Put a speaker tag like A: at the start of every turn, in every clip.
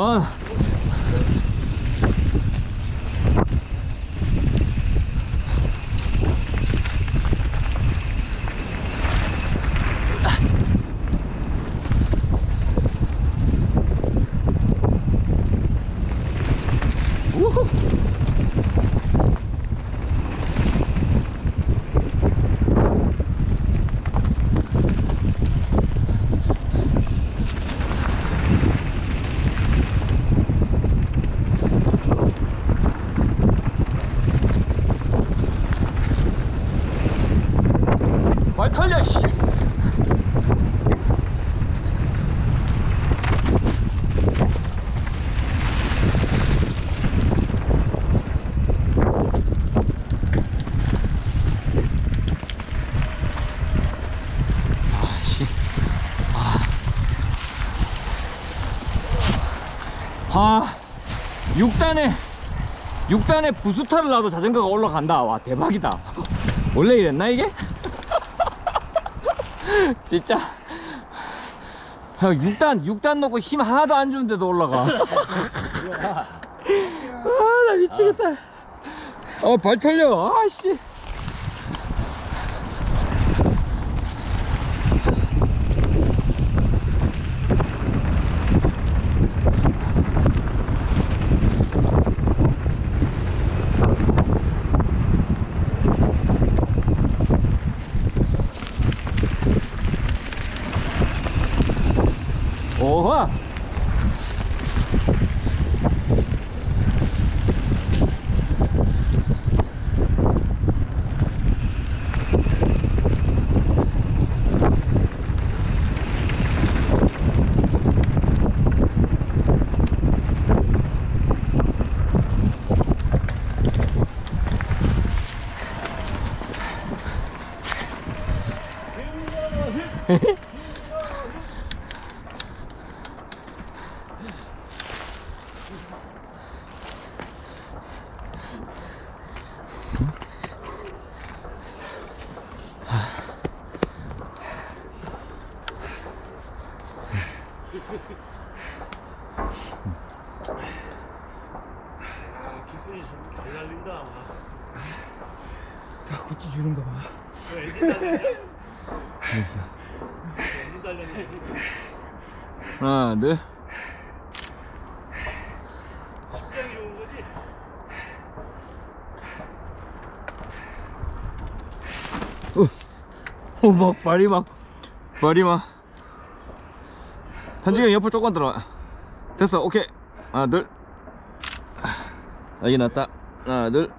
A: 아. 아. 아. 6단에 6단에 부스터를 놔도 자전거가 올라간다. 와, 대박이다. 원래 이랬나 이게? 진짜 형 6단 6단 넣고 힘 하나도 안 주는데도 올라가 아 나 미치겠다 어 발 털려 아씨 오호
B: 아, 참잘 날린다.
A: 다 구찌 주는 거봐
B: 왜 엔진 달렸냐? 엔진 달렸냐?
A: 하나 둘
B: 좋은 거지?
A: 어, 막 발이 막 발이 막 산지경 옆으로 조금 들어와 됐어 오케이 하나 둘 여기 났다 하나 둘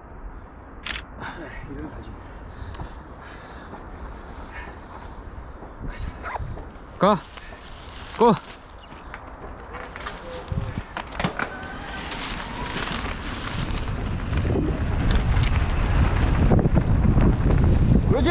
A: 가! 고! 그렇지!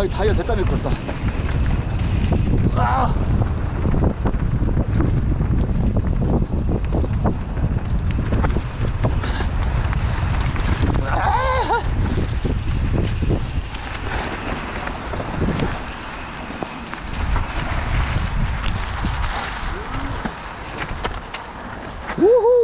A: 아, 이 다이어 됐다 미끄럽다. 아! 우후!